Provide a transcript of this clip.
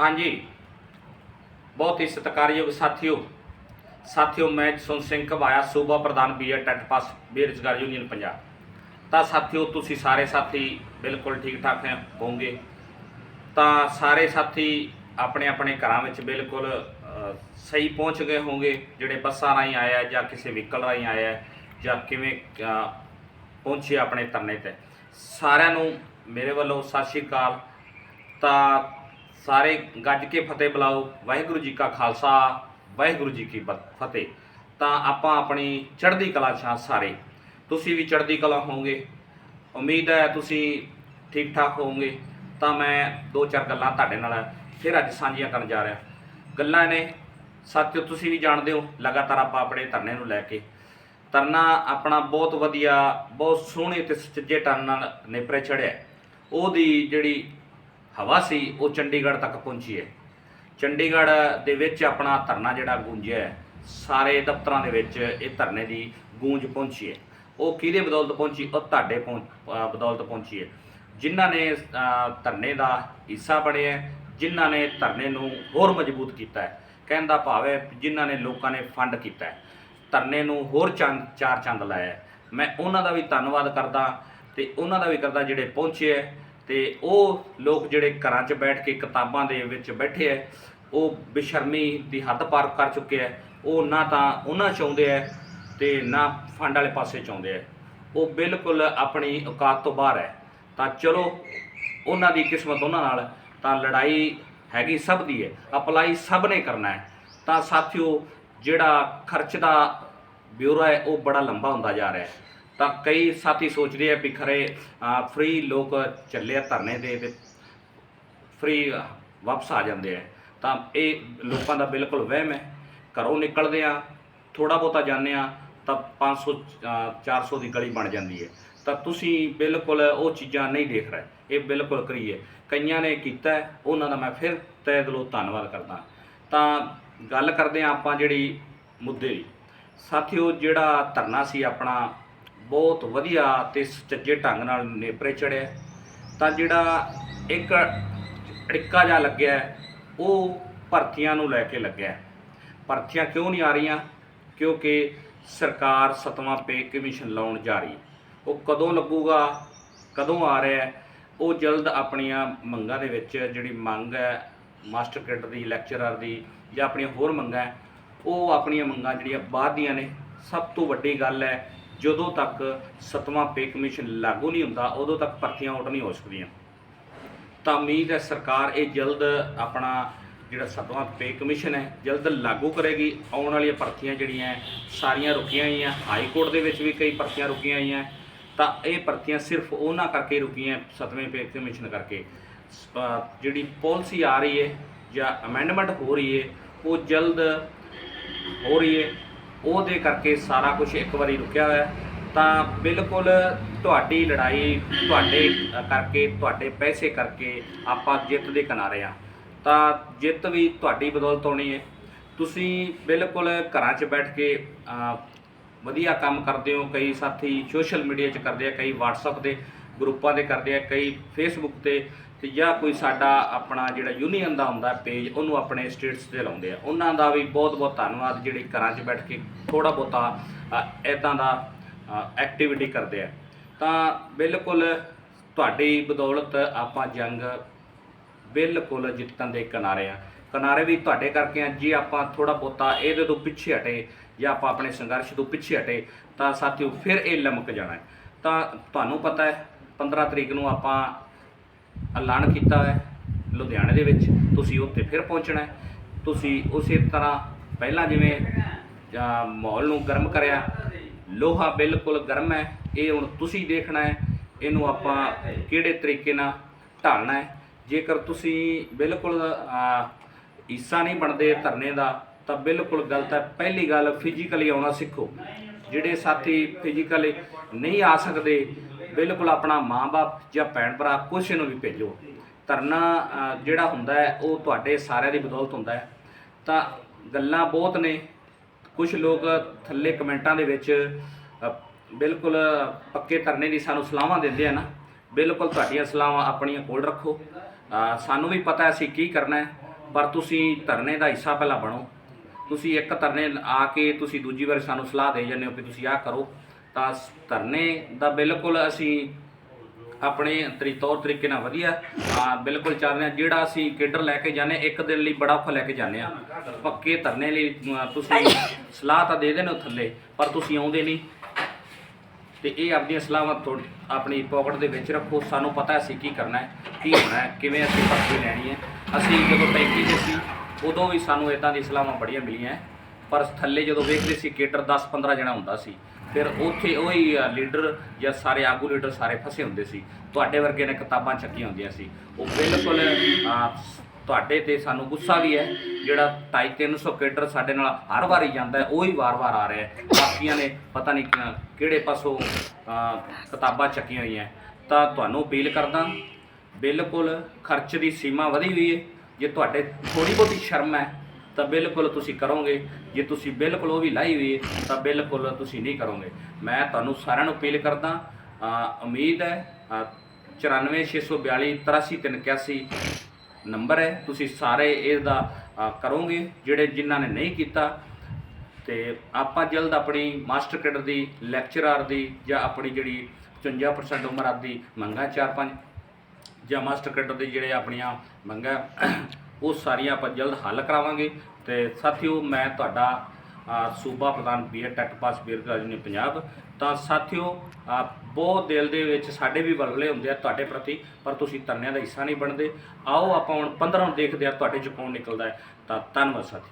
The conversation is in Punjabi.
ਹਾਂਜੀ। ਬਹੁਤ ਹੀ ਸਤਿਕਾਰਯੋਗ ਸਾਥੀਓ ਸਾਥੀਓ ਮੈਂ ਜਸਵੰਤ ਸਿੰਘ ਘਵਾਇਆ ਸੂਬਾ ਪ੍ਰਧਾਨ ਬੀਏ ਟੈਟ ਪਾਸ ਬੇਰੁਜ਼ਗਾਰ ਯੂਨੀਅਨ ਪੰਜਾਬ। ਤਾਂ ਸਾਥੀਓ ਤੁਸੀਂ ਸਾਰੇ ਸਾਥੀ ਬਿਲਕੁਲ ਠੀਕ ਠਾਕ ਹੈ ਹੋਵੋਗੇ। ਤਾਂ ਸਾਰੇ ਸਾਥੀ ਆਪਣੇ ਆਪਣੇ ਘਰਾਂ ਵਿੱਚ ਬਿਲਕੁਲ ਸਹੀ ਪਹੁੰਚ ਗਏ ਹੋਵੋਗੇ। ਜਿਹੜੇ ਬੱਸਾਂ ਰਾਹੀਂ ਆਏ ਆ ਜਾਂ ਕਿਸੇ ਵਹੀਕਲ ਰਾਹੀਂ ਆਇਆ ਜਾਂ ਕਿਵੇਂ ਅ, ਪਹੁੰਚੇ ਆਪਣੇ ਧਰਨੇ ਤੇ। ਸਾਰਿਆਂ ਨੂੰ ਮੇਰੇ ਵੱਲੋਂ ਸਤਿ ਸ਼੍ਰੀ ਅਕਾਲ। ਤਾਂ ਸਾਰੇ ਗੱਜ ਕੇ ਫਤਿਹ ਬੁਲਾਓ, ਵਾਹਿਗੁਰੂ ਜੀ ਕਾ ਖਾਲਸਾ, ਵਾਹਿਗੁਰੂ ਜੀ ਕੀ ਬ- ਫਤਿਹ। ਤਾਂ ਆਪਾਂ ਆਪਣੀ ਚੜ੍ਹਦੀ ਕਲਾ ਛਾਂ ਸਾਰੇ। ਤੁਸੀਂ ਵੀ ਚੜ੍ਹਦੀ ਕਲਾ ਹੋਵੋਗੇ। ਉਮੀਦ ਹੈ ਤੁਸੀਂ ਠੀਕ ਠਾਕ ਹੋਵੋਗੇ। ਤਾਂ ਮੈਂ ਦੋ ਚਾਰ ਗੱਲਾਂ ਤੁਹਾਡੇ ਨਾਲ ਫਿਰ ਅੱਜ ਸਾਂਝੀਆਂ ਕਰਨ ਜਾ ਰਿਹਾ। ਗੱਲਾਂ ਨੇ ਸਾਥੀਓ ਤੁਸੀਂ ਵੀ ਜਾਣਦੇ ਹੋ, ਲਗਾਤਾਰ ਆਪਾਂ ਆਪਣੇ ਧਰਨੇ ਨੂੰ ਲੈ ਕੇ। ਤਰਨਾ ਆਪਣਾ ਬਹੁਤ ਵਧੀਆ, ਬਹੁਤ ਸੋਹਣੇ ਤੇ ਸੁਚੱਜੇ ਢੰਗ ਨਾਲ ਨੇਪਰੇ ਚੜਿਆ ਉਹਦੀ ਜਿਹੜੀ ਹਵਾ ਸੀ, ਉਹ ਚੰਡੀਗੜ੍ਹ ਤੱਕ ਪਹੁੰਚੀ ਹੈ। ਚੰਡੀਗੜ੍ਹ ਦੇ ਵਿੱਚ ਆਪਣਾ ਧਰਨਾ ਜਿਹੜਾ ਗੂੰਜਿਆ ਸਾਰੇ ਦਫ਼ਤਰਾਂ ਦੇ ਵਿੱਚ ਇਹ ਧਰਨੇ ਦੀ ਗੂੰਜ ਪਹੁੰਚੀ ਹੈ। ਉਹ ਕਿਹਦੇ ਬਦੌਲਤ ਪਹੁੰਚੀ? ਉਹ ਤੁਹਾਡੇ ਪਹੁੰਚ- ਬਦੌਲਤ ਪਹੁੰਚੀ ਹੈ। ਜਿਨ੍ਹਾਂ ਨੇ ਧਰਨੇ ਦਾ ਹਿੱਸਾ ਬਣਿਆ ਜਿਨ੍ਹਾਂ ਨੇ ਧਰਨੇ ਨੂੰ ਹੋਰ ਮਜ਼ਬੂਤ ਕੀਤਾ ਹੈ, ਕਹਿਣ ਦਾ ਭਾਵ ਹੈ ਜਿਨ੍ਹਾਂ ਨੇ ਲੋਕਾਂ ਨੇ ਫੰਡ ਕੀਤਾ ਹੈ, ਧਰਨੇ ਨੂੰ ਹੋਰ ਚੰਦ, ਚਾਰ ਚੰਦ ਲਾਇਆ ਮੈਂ ਉਹਨਾਂ ਦਾ ਵੀ ਧੰਨਵਾਦ ਕਰਦਾ ਤੇ ਉਹਨਾਂ ਦਾ ਵੀ ਕਰਦਾ ਜਿਹੜੇ ਪਹੁੰਚੇ ਹੈ ਤੇ ਉਹ ਲੋਕ ਜਿਹੜੇ ਘਰਾਂ 'ਚ ਬੈਠ ਕੇ ਕਿਤਾਬਾਂ ਦੇ ਵਿੱਚ ਬੈਠੇ ਹੈ ਉਹ ਬੇਸ਼ਰਮੀ ਦੀ ਹੱਦ ਪਾਰ ਕਰ ਚੁੱਕੇ ਹੈ ਉਹ ਨਾ ਤਾਂ ਉਹਨਾਂ ਚਾਹੁੰਦੇ ਹੈ ਤੇ ਨਾ ਫੰਡ ਵਾਲੇ ਪਾਸੇ ਚਾਹੁੰਦੇ ਹੈ ਉਹ ਬਿਲਕੁਲ ਆਪਣੀ ਔਕਾਤ ਤੋਂ ਬਾਹਰ ਹੈ ਤਾਂ ਚਲੋ, ਉਹਨਾਂ ਦੀ ਕਿਸਮਤ ਉਹਨਾਂ ਨਾਲ, ਤਾਂ ਲੜਾਈ ਹੈਗੀ ਸਭ ਦੀ ਹੈ ਅਪਲਾਈ ਸਭ ਨੇ ਕਰਨਾ ਹੈ ਤਾਂ ਸਾਥੀਓ, ਜਿਹੜਾ ਖਰਚ ਦਾ ਬਿਊਰਾ ਹੈ ਉਹ ਬੜਾ ਲੰਬਾ ਹੁੰਦਾ ਜਾ ਰਿਹਾ ਹੈ ਤਾਂ ਕਈ ਸਾਥੀ ਸੋਚਦੇ ਆ ਵੀ ਖਰੇ ਫ੍ਰੀ ਲੋਕ ਚੱਲੇ ਆ ਧਰਨੇ ਦੇ ਤੇ ਫ੍ਰੀ ਵਾਪਸ ਆ ਜਾਂਦੇ ਆ। ਤਾਂ ਇਹ ਲੋਕਾਂ ਦਾ ਬਿਲਕੁਲ ਵਹਿਮ ਹੈ। ਘਰੋਂ ਨਿਕਲਦੇ ਆ ਥੋੜਾ ਬਹੁਤਾ ਜਾਂਦੇ ਆ ਤਾਂ 500 ਅ, 400 ਦੀ ਗਲੀ ਬਣ ਜਾਂਦੀ ਹੈ। ਤਾਂ ਤੁਸੀਂ ਬਿਲਕੁਲ ਉਹ ਚੀਜ਼ਾਂ ਨਹੀਂ ਦੇਖ ਰਹੇ। ਇਹ ਬਿਲਕੁਲ ਕਰੀਏ ਕਈਆਂ ਨੇ ਕੀਤਾ ਉਹਨਾਂ ਦਾ ਮੈਂ ਫਿਰ ਤਹਿ ਦਿਲੋਂ ਧੰਨਵਾਦ ਕਰਦਾ। ਤਾਂ ਗੱਲ ਕਰਦੇ ਆ ਆਪਾਂ ਜਿਹੜੀ ਮੁੱਦੇ ਦੀ। ਸਾਥੀਓ ਜਿਹੜਾ ਧਰਨਾ ਸੀ ਆਪਣਾ ਬਹੁਤ ਵਧੀਆ ਤੇ ਸੁਚੱਜੇ ਢੰਗ ਨਾਲ ਨੇਪਰੇ ਚੜਿਆ। ਤਾਂ ਜਿਹੜਾ ਇੱਕ ਅੜਿੱਕਾ ਜਿਹਾ ਲੱਗਿਆ, ਉਹ ਭਰਤੀਆਂ ਨੂੰ ਲੈ ਕੇ ਲੱਗਿਆ। ਹੈ। ਭਰਤੀਆਂ ਕਿਉਂ ਨਹੀਂ ਆ ਰਹੀਆਂ? ਕਿਉਂਕਿ ਸਰਕਾਰ ਸਤਵਾਂ ਪੇ ਕਮਿਸ਼ਨ ਲਾਉਣ ਜਾ ਰਹੀ ਉਹ ਕਦੋਂ ਲੱਗੂਗਾ, ਕਦੋਂ ਆ ਰਿਹਾ ਉਹ ਜਲਦ ਆਪਣੀਆਂ ਮੰਗਾਂ ਦੇ ਵਿੱਚ ਜਿਹੜੀ ਮੰਗ ਹੈ, ਮਾਸਟਰ ਕੈਡਰ ਦੀ, ਲੈਕਚਰਰ ਦੀ ਜਾਂ ਆਪਣੀਆਂ ਹੋਰ ਮੰਗਾਂ ਉਹ ਆਪਣੀਆਂ ਮੰਗਾਂ ਜਿਹੜੀਆਂ ਬਾਅਦ ਦੀਆਂ ਨੇ। ਸਭ ਤੋਂ ਵੱਡੀ ਗੱਲ ਹੈ ਜਦੋਂ ਤੱਕ ਸਤਵਾਂ ਪੇ ਕਮਿਸ਼ਨ ਲਾਗੂ ਨਹੀਂ ਹੁੰਦਾ, ਉਦੋਂ ਤੱਕ ਭਰਤੀਆਂ ਆਊਟ ਨਹੀਂ ਹੋ ਸਕਦੀਆਂ। ਤਾਂ ਉਮੀਦ ਹੈ ਸਰਕਾਰ ਇਹ ਜਲਦ ਆਪਣਾ ਜਿਹੜਾ ਸਤਵਾਂ ਪੇ ਕਮਿਸ਼ਨ ਹੈ, ਜਲਦ ਲਾਗੂ ਕਰੇਗੀ। ਆਉਣ ਵਾਲੀਆਂ ਭਰਤੀਆਂ ਜਿਹੜੀਆਂ ਸਾਰੀਆਂ ਰੁਕੀਆਂ ਹੋਈਆਂ, ਹਾਈ ਕੋਰਟ ਦੇ ਵਿੱਚ ਵੀ ਕਈ ਭਰਤੀਆਂ ਰੁਕੀਆਂ ਹੋਈਆਂ ਤਾਂ ਇਹ ਭਰਤੀਆਂ ਸਿਰਫ ਉਹਨਾਂ ਕਰਕੇ ਰੁਕੀਆਂ ਸਤਵੇਂ ਪੇ ਕਮਿਸ਼ਨ ਕਰਕੇ। ਜਿਹੜੀ ਪਾਲਿਸੀ ਆ ਰਹੀ ਹੈ ਜਾਂ ਅਮੈਂਡਮੈਂਟ ਹੋ ਰਹੀ ਹੈ, ਉਹ ਜਲਦ ਹੋ ਰਹੀ ਹੈ। ਉਹਦੇ ਕਰਕੇ ਸਾਰਾ ਕੁਝ ਇੱਕ ਵਾਰੀ ਰੁਕਿਆ ਹੋਇਆ ਤਾਂ ਬਿਲਕੁਲ ਤੁਹਾਡੀ ਲੜਾਈ ਤੁਹਾਡੇ ਕਰਕੇ, ਤੁਹਾਡੇ ਪੈਸੇ ਕਰਕੇ ਆਪਾਂ ਜਿੱਤ ਦੇ ਕਿਨਾਰੇ ਆ ਤਾਂ ਜਿੱਤ ਵੀ ਤੁਹਾਡੀ ਬਦੌਲਤ ਹੋਣੀ ਹੈ। ਤੁਸੀਂ ਬਿਲਕੁਲ ਘਰਾਂ 'ਚ ਬੈਠ ਕੇ ਵਧੀਆ ਕੰਮ ਕਰਦੇ ਹੋ। ਕਈ ਸਾਥੀ ਸੋਸ਼ਲ ਮੀਡੀਆ 'ਚ ਕਰਦੇ ਆ, ਕਈ WhatsApp ਦੇ ਗਰੁੱਪਾਂ ਦੇ ਕਰਦੇ ਆ, ਕਈ Facebook ਤੇ। ਤੇ ਜਾਂ ਕੋਈ ਸਾਡਾ ਆਪਣਾ ਜਿਹੜਾ ਯੂਨੀਅਨ ਦਾ ਹੁੰਦਾ ਪੇਜ ਉਹਨੂੰ ਆਪਣੇ ਸਟੇਟਸ ਤੇ ਲਾਉਂਦੇ ਆ। ਉਹਨਾਂ ਦਾ ਵੀ ਬਹੁਤ ਬਹੁਤ ਧੰਨਵਾਦ, ਜਿਹੜੇ ਘਰਾਂ 'ਚ ਬੈਠ ਕੇ ਥੋੜਾ ਬਹੁਤਾ ਐਦਾਂ ਦਾ ਐਕਟੀਵਿਟੀ ਕਰਦੇ ਆ। ਤਾਂ ਬਿਲਕੁਲ ਤੁਹਾਡੀ ਬਦੌਲਤ ਆਪਾਂ ਜੰਗ ਬਿਲਕੁਲ ਜਿੱਤਣ ਦੇ ਕਿਨਾਰੇ ਆ। ਕਿਨਾਰੇ ਵੀ ਤੁਹਾਡੇ ਕਰਕੇ ਆ, ਜੇ ਆਪਾਂ ਥੋੜਾ ਬਹੁਤਾ ਇਹਦੇ ਤੋਂ ਪਿੱਛੇ ਹਟੇ ਜਾਂ ਆਪਾਂ ਆਪਣੇ ਸੰਘਰਸ਼ ਤੋਂ ਪਿੱਛੇ ਹਟੇ, ਤਾਂ ਸਾਥੀਓ ਫਿਰ ਇਹ ਲਮਕ ਜਾਣਾ ਤਾਂ ਤੁਹਾਨੂੰ ਪਤਾ ਹੈ 15 ਤਰੀਕ ਨੂੰ ਆਪਾਂ ਐਲਾਨ ਕੀਤਾ ਹੈ ਲੁਧਿਆਣੇ ਦੇ ਵਿੱਚ। ਤੁਸੀਂ ਉੱਥੇ ਫਿਰ ਪਹੁੰਚਣਾ ਹੈ। ਤੁਸੀਂ ਉਸੇ ਤਰ੍ਹਾਂ ਪਹਿਲਾਂ ਜਿਵੇਂ ਮਾਹੌਲ ਨੂੰ ਗਰਮ ਕਰਿਆ। ਲੋਹਾ ਬਿਲਕੁਲ ਗਰਮ ਹੈ। ਇਹ ਹੁਣ ਤੁਸੀਂ ਦੇਖਣਾ ਹੈ। ਇਹਨੂੰ ਆਪਾਂ ਕਿਹੜੇ ਤਰੀਕੇ ਨਾਲ ਢਾਲਣਾ ਹੈ। ਜੇਕਰ ਤੁਸੀਂ ਬਿਲਕੁਲ ਹਿੱਸਾ ਨਹੀਂ ਬਣਦੇ ਧਰਨੇ ਦਾ, ਤਾਂ ਬਿਲਕੁਲ ਗਲਤ ਹੈ। ਪਹਿਲੀ ਗੱਲ ਫਿਜ਼ੀਕਲੀ ਆਉਣਾ ਸਿੱਖੋ। ਜਿਹੜੇ ਸਾਥੀ ਫਿਜ਼ੀਕਲੀ ਨਹੀਂ ਆ ਸਕਦੇ ਬਿਲਕੁਲ ਆਪਣਾ ਮਾਂ-ਬਾਪ ਜਾਂ ਭੈਣ ਭਰਾ ਕੁਛ ਨੂੰ ਵੀ ਭੇਜੋ। ਧਰਨਾ ਜਿਹੜਾ ਹੁੰਦਾ ਹੈ, ਉਹ ਤੁਹਾਡੇ ਸਾਰਿਆਂ ਦੀ ਬਦੌਲਤ ਹੁੰਦਾ ਹੈ। ਤਾਂ ਗੱਲਾਂ ਬਹੁਤ ਨੇ। ਕੁਝ ਲੋਕ ਥੱਲੇ ਕਮੈਂਟਾਂ ਦੇ ਵਿੱਚ ਬਿਲਕੁਲ ਪੱਕੇ ਧਰਨੇ ਦੀ ਸਾਨੂੰ ਸਲਾਹਾਂ ਦਿੰਦੇ ਆ ਨਾ। ਬਿਲਕੁਲ ਤੁਹਾਡੀਆਂ ਸਲਾਹਾਂ ਆਪਣੀਆਂ ਕੋਲ ਰੱਖੋ। ਸਾਨੂੰ ਵੀ ਪਤਾ ਅਸੀਂ ਕੀ ਕਰਨਾ ਹੈ, ਪਰ ਤੁਸੀਂ ਧਰਨੇ ਦਾ ਹਿੱਸਾ ਪਹਿਲਾਂ ਬਣੋ। ਤੁਸੀਂ ਇੱਕ ਧਰਨੇ ਆ ਕੇ ਤੁਸੀਂ ਦੂਜੀ ਵਾਰ ਸਾਨੂੰ ਸਲਾਹ ਦੇ ਜਾਂਦੇ ਹੋ ਕਿ ਤੁਸੀਂ ਆਹ ਕਰੋ। ਤਾਂ ਧਰਨੇ ਦਾ ਬਿਲਕੁਲ ਅਸੀਂ ਆਪਣੇ ਤਰੀ ਤੌਰ ਤਰੀਕੇ ਨਾਲ ਵਧੀਆ ਆ ਬਿਲਕੁਲ ਚੱਲ ਰਿਹਾ। ਜਿਹੜਾ ਅਸੀਂ ਕੇਡਰ ਲੈ ਕੇ ਜਾਂਦੇ ਇੱਕ ਦਿਨ ਲਈ ਬੜਾ ਔਖਾ ਲੈ ਕੇ ਜਾਂਦੇ ਆ ਪੱਕੇ ਧਰਨੇ ਲਈ ਤੁਸੀਂ ਸਲਾਹ ਤਾਂ ਦੇ ਦੇਣੇ ਥੱਲੇ ਪਰ ਤੁਸੀਂ ਆਉਂਦੇ ਨਹੀਂ। ਤੇ ਇਹ ਆਪਣੀਆਂ ਸਲਾਹਾਂ ਆਪਣੀ ਪਾਕਟ ਦੇ ਵਿੱਚ ਰੱਖੋ। ਸਾਨੂੰ ਪਤਾ ਅਸੀਂ ਕੀ ਕਰਨਾ ਹੈ ਕੀ ਹੋਣਾ ਹੈ ਕਿਵੇਂ ਅਸੀਂ ਭਰਤੀ ਲੈਣੀ ਹੈ। ਅਸੀਂ ਜਦੋਂ ਟੈਂਕੀ 'ਚ ਸੀ ਉਦੋਂ ਵੀ ਸਾਨੂੰ ਇਦਾਂ ਦੀ ਸਲਾਹਾਂ ਬੜੀਆਂ ਮਿਲੀਆਂ ਪਰ ਥੱਲੇ ਜਦੋਂ ਵੇਖਦੇ ਸੀ ਕੇਟਰ 10 15 ਜਣਾ ਹੁੰਦਾ ਸੀ ਫਿਰ ਉੱਥੇ ਉਹੀ ਅ, ਲੀਡਰ ਜਾਂ ਸਾਰੇ ਆਗੂ ਲੀਡਰ ਸਾਰੇ ਫਸੇ ਹੁੰਦੇ ਸੀ। ਤੁਹਾਡੇ ਵਰਗੇ ਨੇ ਕਿਤਾਬਾਂ ਚੱਕੀਆਂ ਹੁੰਦੀਆਂ ਸੀ। ਉਹ ਬਿਲਕੁਲ ਤੁਹਾਡੇ ਤੇ ਸਾਨੂੰ ਗੁੱਸਾ ਵੀ ਹੈ ਜਿਹੜਾ 250 300 ਕੇਡਰ ਸਾਡੇ ਨਾਲ ਹਰ ਵਾਰੀ ਜਾਂਦਾ ਉਹ ਹੀ ਵਾਰ-ਵਾਰ ਆ ਰਿਹਾ ਬਾਕੀਆਂ ਨੇ ਪਤਾ ਨਹੀਂ ਕਿਹੜੇ ਪਾਸੋਂ ਕਿਤਾਬਾਂ ਚੱਕੀਆਂ ਹੋਈਆਂ ਤਾਂ ਤੁਹਾਨੂੰ ਅਪੀਲ ਕਰਦਾ ਬਿਲਕੁਲ ਖਰਚ ਦੀ ਸੀਮਾ ਵਧੀ ਹੋਈ ਹੈ। ਜੇ ਤੁਹਾਡੇ ਥੋੜੀ ਬਹੁਤੀ ਸ਼ਰਮ ਹੈ ਤਾਂ ਬਿਲਕੁਲ ਤੁਸੀਂ ਕਰੋਗੇ। ਜੇ ਤੁਸੀਂ ਬਿਲਕੁਲ ਉਹ ਵੀ ਲਾਈ ਹੋਈ ਹੈ ਤਾਂ ਬਿਲਕੁਲ ਤੁਸੀਂ ਨਹੀਂ ਕਰੋਗੇ। ਮੈਂ ਤੁਹਾਨੂੰ ਸਾਰਿਆਂ ਨੂੰ ਅਪੀਲ ਕਰਦਾ ਉਮੀਦ ਹੈ ਅ, 94642 83381 ਨੰਬਰ ਹੈ। ਤੁਸੀਂ ਸਾਰੇ ਇਸ ਦਾ ਕਰੋਗੇ ਜਿਹੜੇ ਜਿਨ੍ਹਾਂ ਨੇ ਨਹੀਂ ਕੀਤਾ। ਤੇ ਆਪਾਂ ਜਲਦ ਆਪਣੀ ਮਾਸਟਰ ਕੇਡਰ ਦੀ ਲੈਕਚਰਰ ਦੀ ਜਾਂ ਆਪਣੀ ਜਿਹੜੀ 55% ਉਮਰ ਆਦੀ ਮੰਗਾ 4-5 ਜਾਂ ਮਾਸਟਰ ਕੇਡਰ ਦੇ ਜਿਹੜੇ ਆਪਣੀਆਂ ਮੰਗਾਂ ਉਹ ਸਾਰੀਆਂ ਆਪਾਂ ਜਲਦ ਹੱਲ ਕਰਾਵਾਂਗੇ। ਤੇ ਸਾਥੀਓ, ਮੈਂ ਤੁਹਾਡਾ ਸੂਬਾ ਪ੍ਰਧਾਨ ਬੀਏ ਟੈਕ ਪਾਸ ਬੇਰਗਾਜ ਨੇ ਪੰਜਾਬ। ਤਾਂ ਸਾਥੀਓ ਬਹੁਤ ਦਿਲ ਦੇ ਵਿੱਚ ਸਾਡੇ ਵੀ ਵਲਵਲੇ ਹੁੰਦੇ ਆ ਤੁਹਾਡੇ ਪ੍ਰਤੀ, ਪਰ ਤੁਸੀਂ ਧਰਨਿਆਂ ਦਾ ਹਿੱਸਾ ਨਹੀਂ ਬਣਦੇ। ਆਓ ਆਪਾਂ ਹੁਣ 15 ਨੂੰ ਦੇਖਦੇ ਆ ਤੁਹਾਡੇ ਚ ਕੌਣ ਨਿਕਲਦਾ ਹੈ। ਤਾਂ ਧੰਨਵਾਦ ਸਾਥੀਓ।